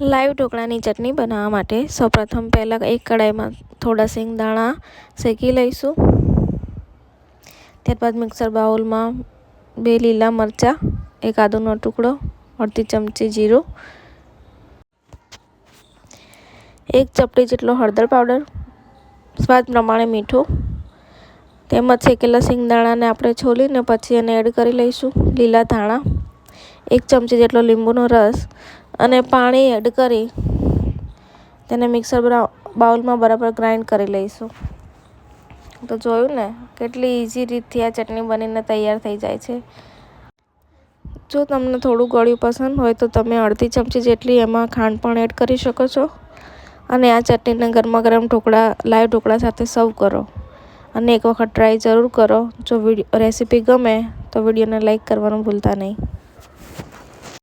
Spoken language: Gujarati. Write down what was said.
લાઈવ ઢોકળાની ચટણી બનાવવા માટે સૌપ્રથમ પહેલાં એક કડાઈમાં થોડા શેંગદાણા શેકી લઈશું. ત્યારબાદ મિક્સર બાઉલમાં બે લીલા મરચાં, એક આદુનો ટુકડો, અડધી ચમચી જીરું, એક ચપટી જેટલો હળદર પાવડર, સ્વાદ પ્રમાણે મીઠું, તેમજ શેકેલા શેંગદાણાને આપણે છોલીને પછી એને એડ કરી લઈશું લીલા ધાણા, એક ચમચી જેટલો લીંબુનો રસ અને પાણી એડ કરી તેને મિક્સર બાઉલમાં બરાબર ગ્રાઇન્ડ કરી લઈશું. તો જોયું ને, કેટલી ઇઝી રીતથી આ ચટણી બનીને તૈયાર થઈ જાય છે. જો તમને થોડું ગળ્યું પસંદ હોય તો તમે અડધી ચમચી જેટલી એમાં ખાંડ પણ એડ કરી શકો છો. અને આ ચટણીને ગરમા ગરમ ઢોકળા, લાઈવ ઢોકળા સાથે સર્વ કરો. અને એક વખત ટ્રાય જરૂર કરો. જો વીડિયો રેસીપી ગમે તો વિડીયોને લાઇક કરવાનું ભૂલતા નહીં.